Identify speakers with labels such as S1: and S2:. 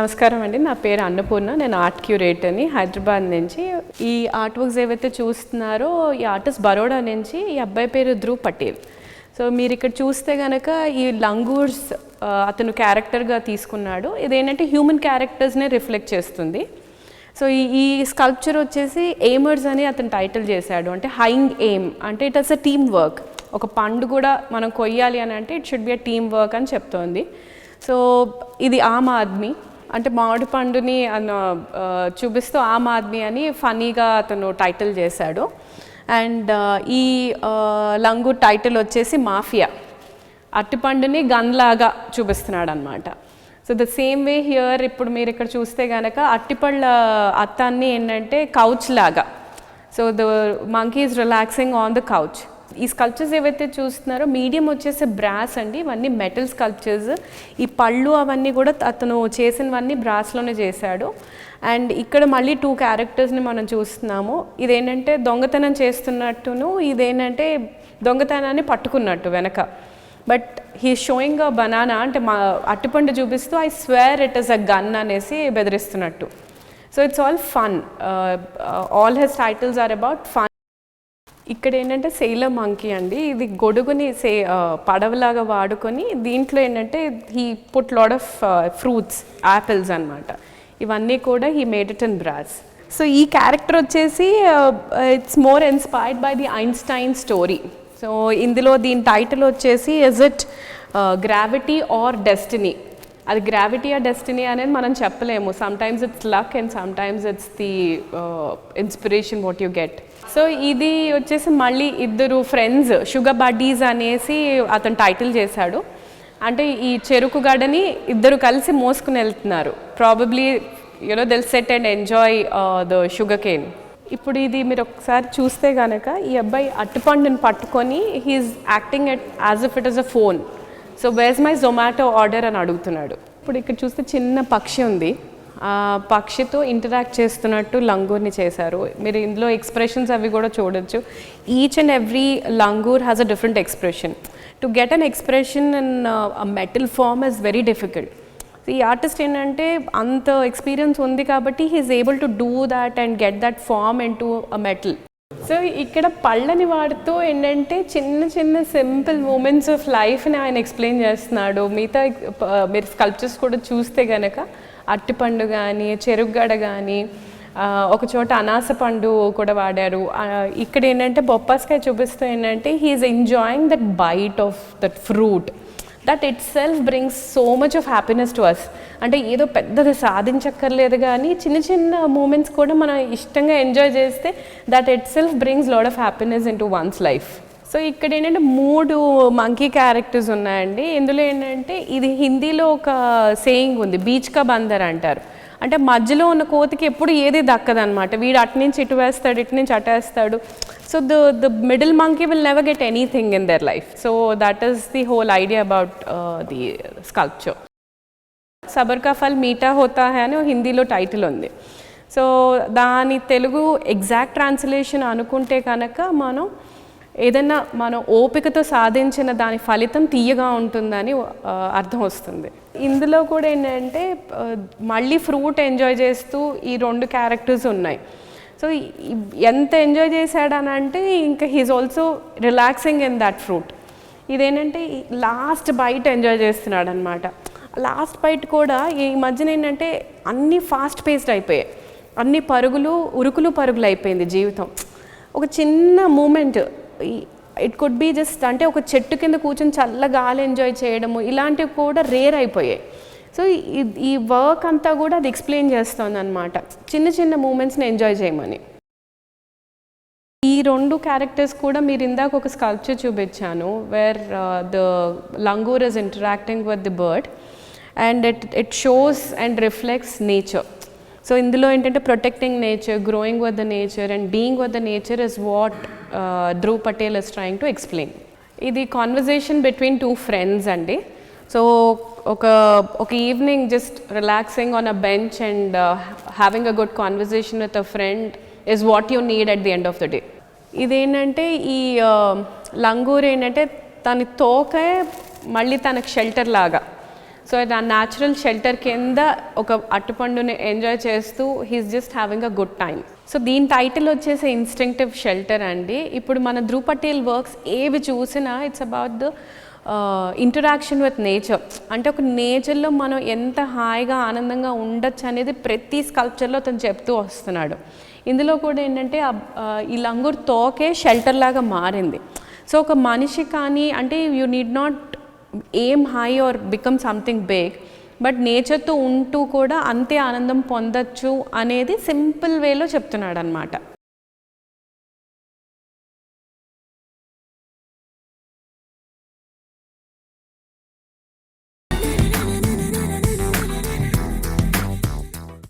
S1: నమస్కారం అండి. నా పేరు అన్నపూర్ణ. నేను ఆర్ట్ క్యూరేట్ అని హైదరాబాద్ నుంచి. ఈ ఆర్ట్ వర్క్స్ ఏవైతే చూస్తున్నారో ఈ ఆర్టిస్ట్ బరోడా నుంచి ఈ అబ్బాయి పేరు ధ్రువ్ పటేల్. సో మీరు ఇక్కడ చూస్తే కనుక ఈ లంగూర్స్ అతను క్యారెక్టర్గా తీసుకున్నాడు. ఇదేంటంటే హ్యూమన్ క్యారెక్టర్స్నే రిఫ్లెక్ట్ చేస్తుంది. సో ఈ ఈ స్కల్ప్చర్ వచ్చేసి ఎయిమర్స్ అని అతను టైటిల్ చేశాడు. అంటే హైంగ్ ఎయిమ్ అంటే it is a team work ఒక పండు కూడా మనం కొయ్యాలి అని అంటే it should be a team work అని చెప్తోంది. సో ఇది ఆమ్ ఆద్మీ. అంటే మామిడి పండుని అన్న చూపిస్తూ ఆమ్ ఆద్మీ అని ఫనీగా అతను టైటిల్ చేశాడు. అండ్ ఈ లంగు టైటిల్ వచ్చేసి మాఫియా. అరటిపండుని గన్ లాగా చూపిస్తున్నాడు అనమాట so the same way here ఇప్పుడు మీరు ఇక్కడ చూస్తే కనుక అట్టిపళ్ళ అత్తాన్ని ఏంటంటే కౌచ్ లాగా. So the monkey is relaxing on the couch. ఈ స్కల్ప్చర్స్ ఏవైతే చూస్తున్నారో మీడియం వచ్చేసి బ్రాస్ అండి ఇవన్నీ మెటల్ స్కల్ప్చర్స్ ఈ పళ్ళు అవన్నీ కూడా అతను చేసినవన్నీ బ్రాస్లోనే చేశాడు. అండ్ ఇక్కడ మళ్ళీ టూ క్యారెక్టర్స్ని మనం చూస్తున్నాము. ఇదేంటంటే దొంగతనం చేస్తున్నట్టును ఇదేంటంటే దొంగతనాన్ని పట్టుకున్నట్టు వెనక. But he showing a banana అంటే మా అట్టుపండు చూపిస్తూ I swear it is a gun అనేసి బెదిరిస్తున్నట్టు. So it's all fun all he's titles are about fun ఇక్కడ ఏంటంటే సేల మంకీ అండి. ఇది గొడుగుని సే పడవలాగా వాడుకొని దీంట్లో ఏంటంటే he put lot of fruits apples అన్నమాట. ఇవన్నీ కూడా he made it in brass so ఈ క్యారెక్టర్ వచ్చేసి it's more inspired by the Einstein story so ఇందులో దీని టైటిల్ వచ్చేసి is it gravity or destiny అది గ్రావిటీ ఆ డెస్టినీ అనేది మనం చెప్పలేము. Some times it's luck and some times it's the inspiration what you get so ఇది వచ్చేసి మళ్ళీ ఇద్దరు ఫ్రెండ్స్ షుగర్ బడ్డీస్ అనేసి అతను టైటిల్ చేశాడు. అంటే ఈ చెరుకు గడని ఇద్దరు కలిసి మోసుకుని వెళ్తున్నారు. Probably you know Dil set and enjoy the sugar cane ఇప్పుడు ఇది మీరు ఒకసారి చూస్తే కనుక ఈ అబ్బాయి అట్టుపండుని పట్టుకొని he's acting at as if it is a phone so where's my Zomato order అని అడుగుతున్నాడు. ఇప్పుడు ఇక్కడ చూస్తే చిన్న పక్షి ఉంది. ఆ పక్షితో ఇంటరాక్ట్ చేస్తున్నట్టు లంగూర్ని చేశారు. మీరు ఇందులో ఎక్స్ప్రెషన్స్ అవి కూడా చూడొచ్చు. Each and every langur has a different expression to get an expression in metal form is very difficult ఈ ఆర్టిస్ట్ ఏంటంటే అంత ఎక్స్పీరియన్స్ ఉంది కాబట్టి he's able to do that and get that form into a metal so ఇక్కడ పళ్ళని వాడుతూ ఏంటంటే చిన్న చిన్న సింపుల్ మూమెంట్స్ ఆఫ్ లైఫ్ని ఆయన ఎక్స్ప్లెయిన్ చేస్తున్నాడు. మిగతా మీరు స్కల్ప్చర్స్ కూడా చూస్తే గనక అట్టిపండు కానీ చెరుగ్గడ కానీ ఒక చోట అనాస పండు కూడా వాడారు. ఇక్కడ ఏంటంటే బొప్పాస్కాయ చూపిస్తూ ఏంటంటే he's enjoying that bite of that fruit that itself brings so much of happiness to us అంటే ఏదో పెద్దది సాధించక్కర్లేదు కానీ చిన్న చిన్న మూమెంట్స్ కూడా మనం ఇష్టంగా ఎంజాయ్ చేస్తే that itself brings lot of happiness into one's life so ఇక్కడ ఏంటంటే మూడు మంకీ క్యారెక్టర్స్ ఉన్నాయండి. ఇందులో ఏంటంటే ఇది హిందీలో ఒక సేయింగ్ ఉంది బీచ్ కా బందర్ అంటారు. అంటే మధ్యలో ఉన్న కోతికి ఎప్పుడు ఏది దక్కదనమాట వీడు అటు నుంచి ఇటు వేస్తాడు ఇటు నుంచి అటేస్తాడు so the the middle monkey will never get anything in their life so that is the whole idea about the sculpture Sabar కా ఫల్ మీటా హోతా హే అని హిందీలో టైటిల్ ఉంది. సో దాని తెలుగు ఎగ్జాక్ట్ ట్రాన్స్లేషన్ అనుకుంటే కనుక మనం ఏదైనా మనం ఓపికతో సాధించిన దాని ఫలితం తీయగా ఉంటుందని అర్థం వస్తుంది. ఇందులో కూడా ఏంటంటే మళ్ళీ ఫ్రూట్ ఎంజాయ్ చేస్తూ ఈ రెండు క్యారెక్టర్స్ ఉన్నాయి. సో ఎంత ఎంజాయ్ చేశాడని అంటే ఇంకా he's also relaxing in that fruit. ఇదేంటంటే లాస్ట్ బైట్ ఎంజాయ్ చేస్తున్నాడు అనమాట లాస్ట్ బైట్ కూడా ఈ మధ్యన ఏంటంటే అన్నీ ఫాస్ట్ పేస్డ్ అయిపోయాయి. అన్ని పరుగులు ఉరుకులు పరుగులు అయిపోయింది జీవితం. ఒక చిన్న moment it could be just అంటే ఒక చెట్టు కింద కూర్చొని చల్ల గాలి ఎంజాయ్ చేయడము ఇలాంటివి కూడా రేర్ అయిపోయాయి. సో ఈ- ఈ వర్క్ అంతా కూడా అది ఎక్స్ప్లెయిన్ చేస్తుంది అనమాట చిన్న చిన్న మూమెంట్స్ని ఎంజాయ్ చేయమని. ఈ రెండు క్యారెక్టర్స్ కూడా మీరు ఇందాక ఒక స్కల్ప్చర్ చూపించాను where the langur is interacting with the bird and it it shows and reflects nature so ఇందులో ఏంటంటే protecting nature growing with the nature and being with the nature is what Dhruv Patel is trying to explain ఇది conversation between two friends అండి. So ఒక ఒక evening just relaxing on a bench and having a good conversation with a friend is what you need at the end of the day ఇదేంటంటే ఈ langur ఏంటంటే తన తోకే మళ్ళీ తనకు షెల్టర్ లాగా. సో నా న్యాచురల్ షెల్టర్ కింద ఒక అట్టుపండుని ఎంజాయ్ చేస్తూ he's just having a good time so దీని టైటిల్ వచ్చేసి ఇన్స్టింక్టివ్ షెల్టర్ అండి. ఇప్పుడు మన ధ్రువ్ పటేల్ వర్క్స్ ఏవి చూసినా it's about the interaction with nature అంటే ఒక నేచర్లో మనం ఎంత హాయిగా ఆనందంగా ఉండొచ్చు అనేది ప్రతి స్కల్ప్చర్లో అతను చెప్తూ వస్తున్నాడు. ఇందులో కూడా ఏంటంటే ఈ లంగూర్ తోకే షెల్టర్ లాగా మారింది. సో ఒక మనిషి కానీ అంటే you need not aim high or become something big but నేచర్తో ఉంటూ కూడా అంతే ఆనందం పొందొచ్చు అనేది సింపుల్ వేలో చెప్తున్నాడు అనమాట